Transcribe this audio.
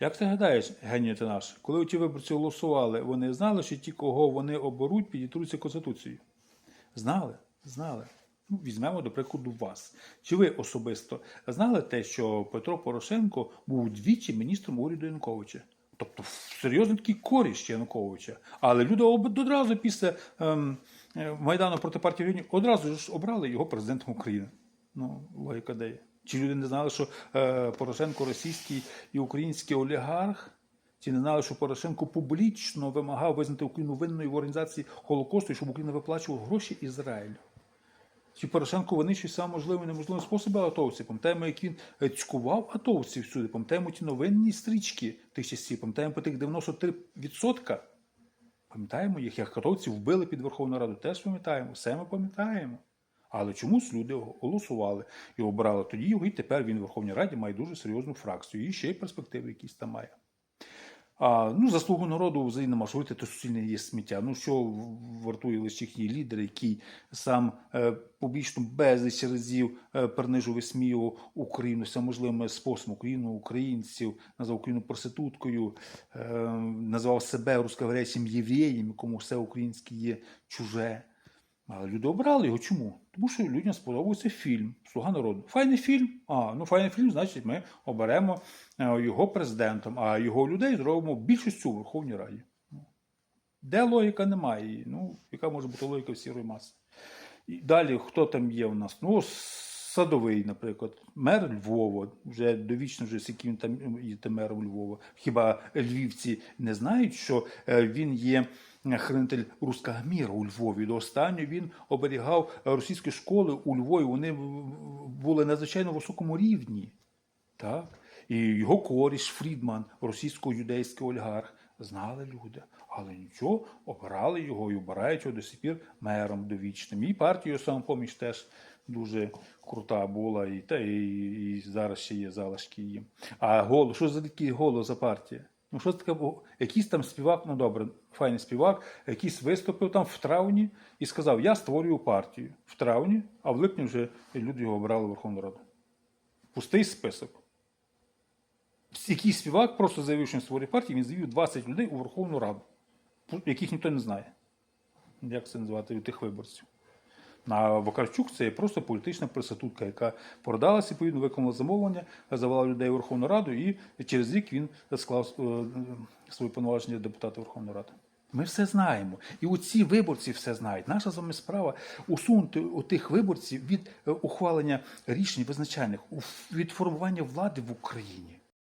Як ти гадаєш, геній ти наш, коли ті виборці голосували, вони знали, що ті, кого вони оберуть, підітруться Конституцією? Знали? Знали. Ну, візьмемо, до прикладу, вас. Чи ви особисто знали те, що Петро Порошенко був двічі міністром уряду Януковича? Тобто серйозно такий коріш Януковича. Але люди одразу після ем, е, Майдану проти партії регіонів одразу ж обрали його президентом України. Ну, логіка де є. Чи люди не знали, що е, Порошенко російський і український олігарх? Чи не знали, що Порошенко публічно вимагав визнати Україну винною в організації Холокосту, і щоб Україна виплачувала гроші Ізраїлю? Чи Порошенко винищує сам можливий і неможливі способи атовців? Пам'ятаємо, як він е, цькував атовців всюди. Пам'ятаємо ті новинні стрічки тих часів. Пам'ятаємо по тих 93%. Пам'ятаємо їх, як атовців вбили під Верховну Раду. Теж пам'ятаємо, все ми пам'ятаємо. Але чомусь люди голосували і обрали тоді його, і тепер він в Верховній Раді має дуже серйозну фракцію. І ще й перспективи якісь там має. А, ну, заслугу народу взагалі нема що говорити, то суцільне є сміття. Ну, що вартує лише їхній лідер, який сам е, публічно безліч разів е, принижив висміював Україну всеможливими способами, Україну, українців, назвав Україну проституткою, е, назвав себе русскоговорящим євреєм, якому все українське є чуже. Люди обрали його. Чому? Тому що людям сподобався фільм Слуга народу. Файний фільм. А, ну файний фільм, значить, ми оберемо е, його президентом, а його людей зробимо більшістю у Верховній Раді. Ну, Де логіка немає? Ну, яка може бути логіка в сірої маси? І далі, хто там є у нас? Ну, Садовий, наприклад, мер Львова, вже довічно, вже скільки він там є мером Львова. Хіба львівці не знають, що е, він є хранитель руського міра у Львові? До останнього він оберігав російські школи у Львові. Вони були на надзвичайно високому рівні. Так? І його коріш Фрідман, російсько-юдейський олігарх, знали люди. Але нічого, обирали його і обирають його до сих пір мером довічним. І партія самопоміч теж дуже крута була, і, та, і, і зараз ще є залишки її. А голос, що за такий голос за партія? Ну, що це таке? було? Якийсь там співак, ну добре, файний співак, якийсь виступив там в травні і сказав: Я створюю партію в травні, а в липні вже люди його обрали в Верховну Раду. Пустий список. Який співак просто заявив, що він створює партію, він завів 20 людей у Верховну Раду, яких ніхто не знає. Як це називати від тих виборців? А Вакарчук це просто політична проститутка, яка продалася, відповідно, виконала замовлення, завела людей у Верховну Раду, і через рік він склав е, свої повноваження депутата Верховної Ради. Ми все знаємо. І оці виборці все знають. Наша з вами справа усунути у тих виборців від е, ухвалення рішень визначальних, у- від формування влади в Україні.